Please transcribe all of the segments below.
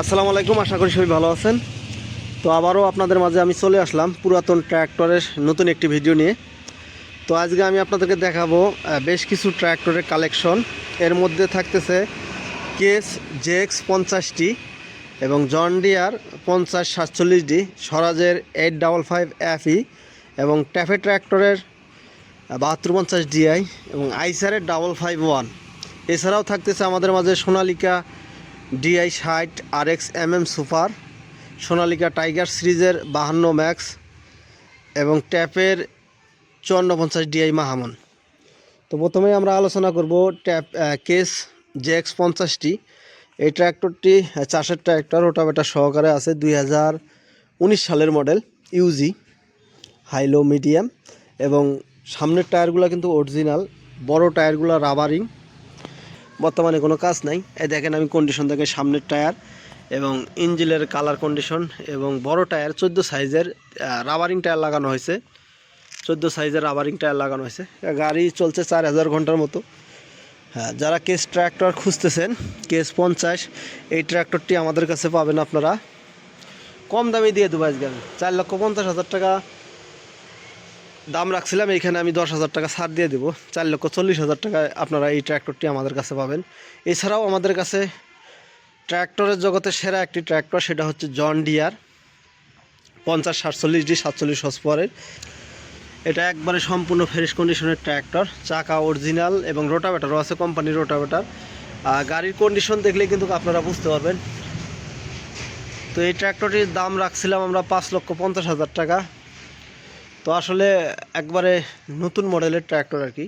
আসসালামু আলাইকুম, আশা করি সবাই ভালো আছেন। তো আবারও আপনাদের মাঝে আমি চলে আসলাম পুরাতন ট্র্যাক্টরের নতুন একটি ভিডিও নিয়ে। তো আজকে আমি আপনাদেরকে দেখাবো বেশ কিছু ট্র্যাক্টরের কালেকশন। এর মধ্যে থাকতেছে কেস জেক্স পঞ্চাশটি এবং জন ডিয়ার পঞ্চাশ সাতচল্লিশ ডি স্বরাজের এইট ডাবল ফাইভ এফই এবং ট্যাফে ট্র্যাক্টরের বাহাত্তর পঞ্চাশ ডিআই এবং আইসারের ডাবল ফাইভ ওয়ান। এছাড়াও থাকতেছে আমাদের মাঝে সোনালিকা ডিআই ষাট আর X M M super, Sonalika tiger সিরিজের বাহান্ন ম্যাক্স এবং ট্যাপের চুয়ান্ন পঞ্চাশ ডিআই মাহামন। তো প্রথমে আমরা আলোচনা করব ট্যাপ কেস জে এক্স পঞ্চাশটি। এই ট্র্যাক্টরটি চাষের ট্র্যাক্টর, রোটাভেটার সহকারে আছে দুই হাজার উনিশ সালের মডেল, ইউজি হাইলো মিডিয়াম এবং সামনের টায়ারগুলো কিন্তু অরিজিনাল, বড় টায়ারগুলো রাবারিং। বর্তমানে কোনো কাজ নাই। এই দেখেন আমি কন্ডিশন দেখে সামনের টায়ার এবং ইঞ্জিলের কালার কন্ডিশন এবং বড় টায়ার চোদ্দ সাইজের রাবারিং টায়ার লাগানো হয়েছে। চোদ্দ সাইজের রাবারিং টায়ার লাগানো হয়েছে। গাড়ি চলছে চার হাজার ঘণ্টার মতো। হ্যাঁ যারা কেস ট্র্যাক্টর খুঁজতেছেন কেস পঞ্চাশ, এই ট্র্যাক্টরটি আমাদের কাছে পাবেন আপনারা। কম দামে দিয়ে দেবো আজকে চার লক্ষ পঞ্চাশ হাজার টাকা দাম রাখছিলাম, এইখানে আমি দশ হাজার টাকা ছাড় দিয়ে দেবো। চার লক্ষ চল্লিশ হাজার টাকায় আপনারা এই ট্র্যাক্টরটি আমাদের কাছে পাবেন। এছাড়াও আমাদের কাছে ট্র্যাক্টরের জগতে সেরা একটি ট্র্যাক্টর, সেটা হচ্ছে জন ডিয়ার, পঞ্চাশ, সাতচল্লিশ ডি, সাতচল্লিশ হসপরের এটা একবারে সম্পূর্ণ ফ্রেশ কন্ডিশনের ট্র্যাক্টর, চাকা অরিজিনাল এবং রোটাভেটারও আছে কোম্পানির রোটাভেটার। গাড়ির কন্ডিশন দেখলে কিন্তু আপনারা বুঝতে পারবেন। তো এই ট্র্যাক্টরটির দাম রাখছিলাম আমরা পাঁচ লক্ষ পঞ্চাশ হাজার টাকা। তো আসলে একবারে নতুন মডেলের ট্র্যাক্টর আর কি।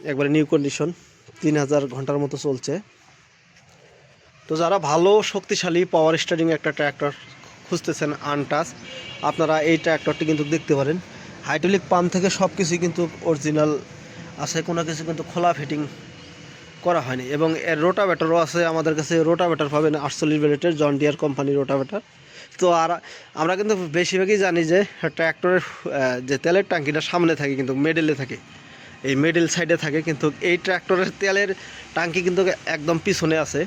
একবারে নিউ কন্ডিশন তিন হাজার ঘণ্টার মতো চলছে। তো যারা ভালো, শক্তিশালী পাওয়ার স্টারিং একটা ট্র্যাক্টর খুঁজতেছেন আনটাস আপনারা এই ট্র্যাক্টরটি কিন্তু দেখতে পারেন। হাইড্রোলিক পাম্প থেকে সব কিছুই কিন্তু অরিজিনাল আছে, কোনো কিছু কিন্তু খোলা ফিটিং করা হয়নি। এবং এর রোটাভেটারও আছে, আমাদের কাছে রোটাভেটার পাবেন আটচল্লিশ বেলেটের জন ডিয়ার কোম্পানির রোটাভেটার তো আর আমরা কিন্তু বেশিরভাগই জানি যে ট্র্যাক্টরের যে তেলের ট্যাঙ্কিটা সামনে থাকে কিন্তু মেডেলে থাকে। এই মিডল সাইডে থাকে কিন্তু এই ট্র্যাক্টরের তেলের ট্যাঙ্কি কিন্তু একদম পিছনে আছে।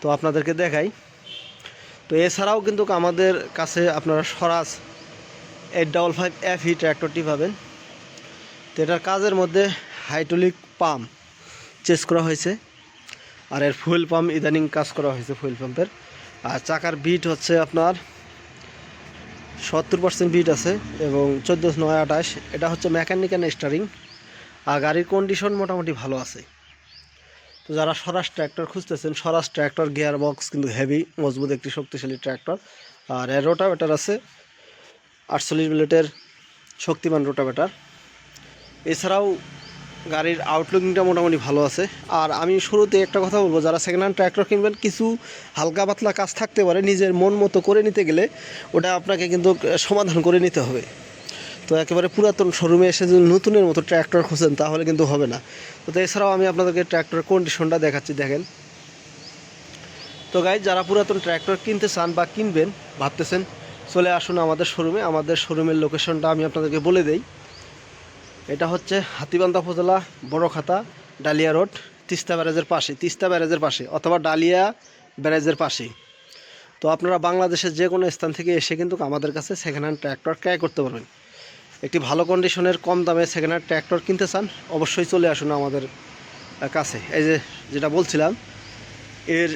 তো আপনাদেরকে দেখাই। তো এছাড়াও কিন্তু আমাদের কাছে আপনারা Swaraj eight double five F E ট্র্যাক্টরটি পাবেন। তো এটার কাজের মধ্যে হাইড্রোলিক পাম্প চেস করা হয়েছে। আর এর ফুয়েল পাম্প ইদানিং কাজ করা হয়েছে ফুয়েল পাম্পের আর চাকার বিট হচ্ছে আপনার সত্তর পার্সেন্ট বিট আছে এবং চোদ্দ নয় আঠাশ, এটা হচ্ছে মেকানিক্যাল স্টারিং আর গাড়ির কন্ডিশন মোটামুটি ভালো আছে। তো যারা স্বরাজ ট্র্যাক্টর খুঁজতেছেন, স্বরাজ ট্র্যাক্টর গিয়ার বক্স কিন্তু হেভি মজবুত একটি শক্তিশালী ট্র্যাক্টর আর এর রোটাভেটার আছে, আটচল্লিশ ব্লেটের শক্তিমান রোটাভেটার এছাড়াও গাড়ির আউটলুকিংটা মোটামুটি ভালো আছে। আর আমি শুরুতে একটা কথা বলব, যারা সেকেন্ড হ্যান্ড ট্র্যাক্টর কিনবেন, কিছু হালকা পাতলা কাজ থাকতে পারে, নিজের মন মতো করে নিতে গেলে ওটা আপনাকে কিন্তু সমাধান করে নিতে হবে। তো একেবারে পুরাতন শোরুমে এসে যদি নতুনের মতো ট্র্যাক্টর খুঁজেন, তাহলে কিন্তু হবে না। তো এছাড়াও আমি আপনাদেরকে ট্র্যাক্টরের কন্ডিশনটা দেখাচ্ছি, দেখেন। তো গাইজ যারা পুরাতন ট্র্যাক্টর কিনতে চান বা কিনবেন, ভাবতেছেন, চলে আসুন আমাদের শোরুমে আমাদের শোরুমের লোকেশনটা আমি আপনাদেরকে বলে দেই। এটা হচ্ছে হাতিবান্ধা উপজেলা বড়খাতা ডালিয়া রোড, তিস্তা ব্যারাজের পাশে, তিস্তা ব্যারাজের পাশে অথবা ডালিয়া ব্যারাজের পাশে। তো আপনারা বাংলাদেশের যে কোনো স্থান থেকে এসে কিন্তু আমাদের কাছে সেকেন্ড হ্যান্ড ট্র্যাক্টর ক্রয় করতে পারবেন। একটি ভালো কন্ডিশনের কম দামে সেকেন্ড হ্যান্ড ট্র্যাক্টর কিনতে চান, অবশ্যই চলে আসুন আমাদের কাছে। এই যে যেটা বলছিলাম, এর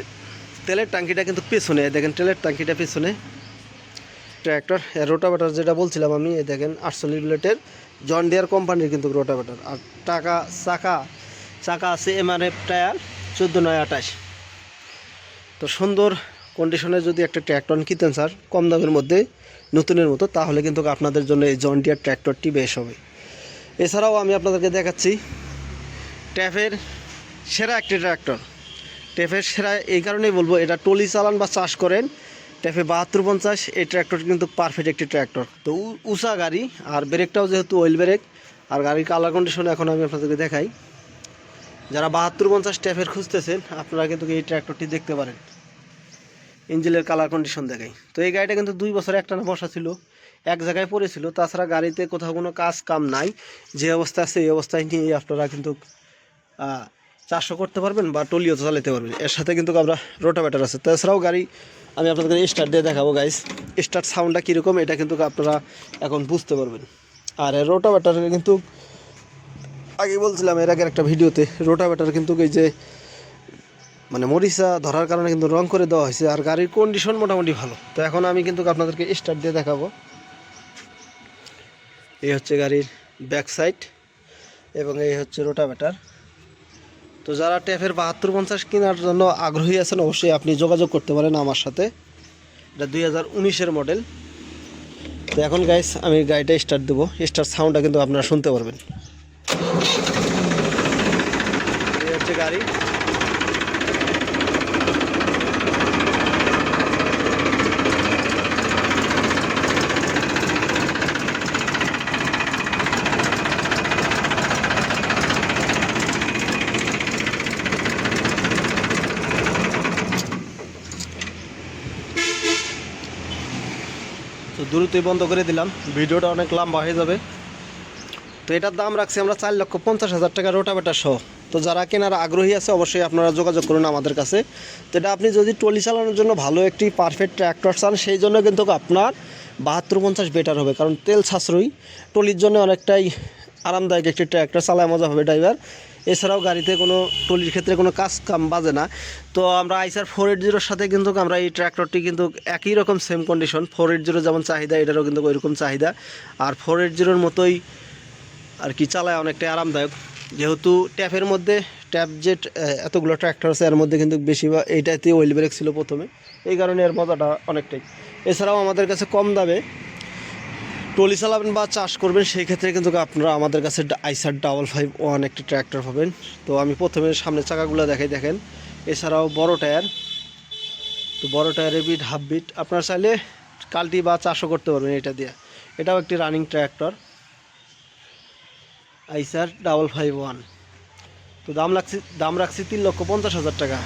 তেলের ট্যাঙ্কিটা কিন্তু পেছনে, দেখেন তেলের ট্যাঙ্কিটা পেছনে। ট্র্যাক্টর রোটাভেটার যেটা বলছিলাম আমি দেখেন আটচল্লিশ ব্লেটের জন ডিয়ার কোম্পানির কিন্তু রোটাভেটার আর টাকা চাকা চাকা আছে এমআরএফ টায়ার চোদ্দ নয় আঠাশ। তো সুন্দর কন্ডিশনে যদি একটা ট্র্যাক্টর কিনতেন স্যার কম দামের মধ্যে নতুনের মতো, তাহলে কিন্তু আপনাদের জন্য এই জন ডিয়ার ট্র্যাক্টরটি বেশ হবে। এছাড়াও আমি আপনাদেরকে দেখাচ্ছি ট্যাফের সেরা একটি ট্র্যাক্টর ট্যাফের সেরা, এই কারণেই বলব, এটা টলি চালান বা চাষ করেন ট্যাফে বাহাত্তর পঞ্চাশ, এই ট্র্যাক্টরটি কিন্তু পারফেক্ট একটি ট্র্যাক্টর তো উষা গাড়ি, আর ব্রেকটাও যেহেতু অয়েল ব্রেক আর গাড়ির কালার কন্ডিশন এখন আমি আপনাদেরকে দেখাই। যারা বাহাত্তর পঞ্চাশ ট্যাফের খুঁজতেছেন, আপনারা কিন্তু এই ট্র্যাক্টরটি দেখতে পারেন। ইঞ্জিনের কালার কন্ডিশন দেখাই। তো এই গাড়িটা কিন্তু দুই বছর একটানা বসা ছিল, এক জায়গায় পড়েছিল। তাছাড়া গাড়িতে কোথাও কোনো কাজ কাম নাই। যে অবস্থা আছে এই অবস্থায় নিয়ে আপনারা কিন্তু চারশো করতে পারবেন বা টলিও তো চালাতে পারবেন। এর সাথে কিন্তু আমরা রোটাভেটার আছে। তাছাড়াও গাড়ি আমি আপনাদের স্টার্ট দিয়ে দেখাবো গাইস স্টার্ট সাউন্ডটা কীরকম, এটা কিন্তু আপনারা এখন বুঝতে পারবেন। আর রোটা রোটাভেটার কিন্তু, আগে বলছিলাম এর আগের একটা ভিডিওতে রোটাভেটার কিন্তু এই যে মানে মরিচা ধরার কারণে কিন্তু রং করে দেওয়া হয়েছে, আর গাড়ির কন্ডিশন মোটামুটি ভালো। তো এখন আমি কিন্তু আপনাদেরকে স্টার্ট দিয়ে দেখাবো। এই হচ্ছে গাড়ির ব্যাক সাইড এবং এই হচ্ছে রোটাভেটার তো যারা ট্যাপের বাহাত্তর পঞ্চাশ কেনার জন্য আগ্রহী আছেন, অবশ্যই আপনি যোগাযোগ করতে পারেন আমার সাথে। এটা দুই হাজার উনিশের মডেল। তো এখন গাইস আমি গাড়িটা স্টার্ট দেবো। স্টার্ট সাউন্ডটা কিন্তু আপনারা শুনতে পারবেন এই হচ্ছে গাড়ি তো দ্রুতই বন্ধ করে দিলাম। ভিডিওটা অনেক লম্বা হয়ে যাবে। তো এটার দাম রাখছি আমরা চার লক্ষ পঞ্চাশ হাজার টাকা রোটাভেটার সহ। তো যারা কেনার আগ্রহী আছে, অবশ্যই আপনারা যোগাযোগ করুন আমাদের কাছে। তো এটা আপনি যদি টলি চালানোর জন্য ভালো একটি পারফেক্ট ট্র্যাক্টর চান, সেই জন্য কিন্তু আপনার বাহাত্তর পঞ্চাশ বেটার হবে। কারণ তেল সাশ্রয়ী। টলির জন্য অনেকটাই আরামদায়ক একটি ট্র্যাক্টর চালায় মজা হবে ড্রাইভার এছাড়াও গাড়িতে কোনো টলির ক্ষেত্রে কোনো কাজ কাম বাজে না। তো আমরা আইসার ফোর এইট জিরোর সাথে কিন্তু আমরা এই ট্র্যাক্টরটি কিন্তু একই রকম same condition four eight zero যেমন চাহিদা, এটারও কিন্তু ওইরকম চাহিদা। আর ফোর এইট জিরোর মতোই আর কি চালায় অনেকটাই আরামদায়ক। যেহেতু ট্যাপের মধ্যে ট্যাপ যে এতগুলো ট্র্যাক্টর আছে, এর মধ্যে কিন্তু বেশি বা এইটাতে ওয়েল ব্রেক ছিল প্রথমে। এই কারণে এর মজাটা অনেকটাই। এছাড়াও আমাদের কাছে কম দামে টলি চালাবেন বা চাষ করবেন, সেই ক্ষেত্রে কিন্তু আপনারা আমাদের কাছে আইসার ডাবল ফাইভ ওয়ান একটি ট্র্যাক্টর পাবেন। তো আমি প্রথমে সামনের চাকাগুলো দেখাই, দেখেন। এছাড়াও বড় টায়ার। তো বড় টায়ারের বিট, হাফ বিট, আপনারা চাইলে কালটি বা চাষও করতে পারবেন এটা দিয়ে। এটাও একটি running tractor. Eicher double five one. তো দাম লাগছে, দাম রাখছি তিন লক্ষ পঞ্চাশ হাজার টাকা।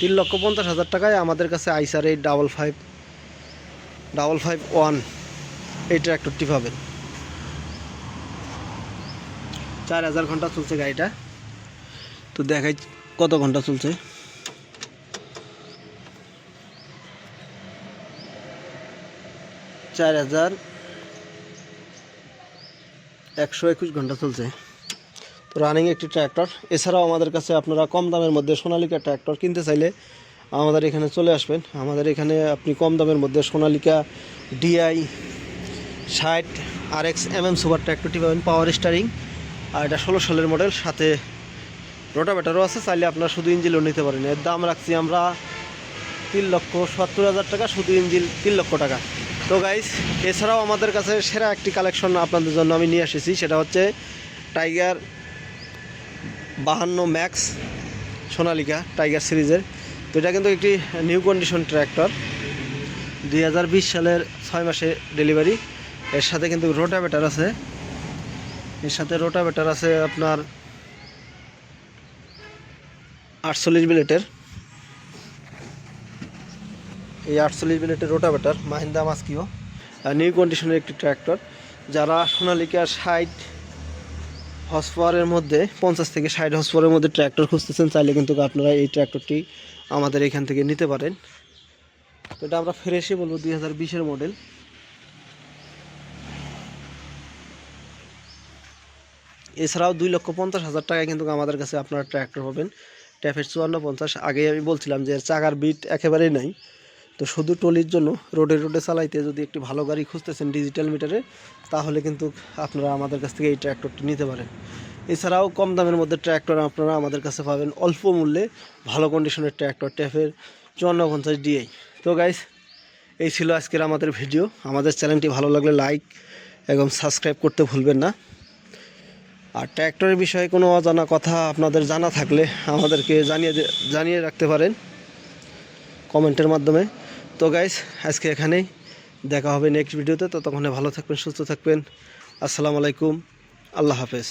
তিন লক্ষ পঞ্চাশ হাজার টাকায় আমাদের কাছে আইসার এই double five double five one এই ট্র্যাক্টরটি পাবেন। চার হাজার ঘণ্টা চলছে গাড়িটা। তো দেখাই কত ঘণ্টা চলছে। চার হাজার একশো একুশ ঘণ্টা চলছে। তো রানিং একটি ট্র্যাক্টর এছাড়াও আমাদের কাছে আপনারা কম দামের মধ্যে সোনালিকা ট্র্যাক্টর কিনতে চাইলে আমাদের এখানে চলে আসবেন। আমাদের এখানে আপনি কম দামের মধ্যে সোনালিকা ডিআই ষাট R X M M super ট্র্যাক্টরটি পাবেন পাওয়ার স্টারিং আর এটা ষোলো সালের মডেল সাথে রোটাভেটারও আছে, চাইলে আপনারা শুধু ইঞ্জিনও নিতে পারেন। এর দাম রাখছি আমরা তিন লক্ষ সত্তর হাজার টাকা, শুধু ইঞ্জিন তিন লক্ষ টাকা। তো গাইস এছাড়াও আমাদের কাছে সেরা একটি কালেকশন আপনাদের জন্য আমি নিয়ে এসেছি, সেটা হচ্ছে টাইগার বাহান্ন ম্যাক্স সোনালিকা টাইগার সিরিজের। তো এটা কিন্তু একটি নিউ কন্ডিশন ট্র্যাক্টর দুই হাজার বিশ সালের ছয় মাসে ডেলিভারি এর সাথে কিন্তু রোটা রোটাভেটার আছে। এর সাথে রোটাভেটার আছে আপনার আটচল্লিশ বিলেটের এই আটচল্লিশ মিনিটের রোটাভেটার মাহিন্দা মাস্কিও। নিউ কন্ডিশনের একটি ট্র্যাক্টর, যারা সোনালিকা ষাট হর্স পাওয়ারের মধ্যে, পঞ্চাশ থেকে ষাট হর্স পাওয়ারের মধ্যে ট্র্যাক্টর খুঁজতেছেন, চাইলে কিন্তু আপনারা এই ট্র্যাক্টরটি আমাদের এখান থেকে নিতে পারেন। তো এটা আমরা ফ্রেশই বলব দুই হাজার বিশের মডেল এছাড়াও দুই লক্ষ পঞ্চাশ হাজার টাকায় কিন্তু আমাদের কাছে আপনারা ট্র্যাক্টর পাবেন। ট্যাফের চুয়ান্ন পঞ্চাশ। আগেই আমি বলছিলাম যে চাকার বিট একেবারেই নাই। তো শুধু টলির জন্য রোডে রোডে চালাইতে যদি একটি ভালো গাড়ি খুঁজতেছেন ডিজিটাল মিটারে তাহলে কিন্তু আপনারা আমাদের কাছ থেকে এই ট্র্যাক্টরটি নিতে পারেন। এছাড়াও কম দামের মধ্যে ট্র্যাক্টর আপনারা আমাদের কাছে পাবেন অল্প মূল্যে ভালো কন্ডিশনের ট্র্যাক্টর ট্যাফের চুয়ান্ন পঞ্চাশ ডিআই তো গাইস এই ছিল আজকের আমাদের ভিডিও আমাদের চ্যানেলটি ভালো লাগলে লাইক এবং সাবস্ক্রাইব করতে ভুলবেন না। আর ট্র্যাক্টরের বিষয়ে কোনো অজানা কথা আপনাদের জানা থাকলে আমাদেরকে জানিয়ে জানিয়ে রাখতে পারেন কমেন্টের মাধ্যমে। তো গাইস আজকে এখানেই দেখা হবে নেক্সট ভিডিওতে তো। তখন ভালো থাকবেন, সুস্থ থাকবেন। আসসালামু আলাইকুম। আল্লাহ হাফেজ।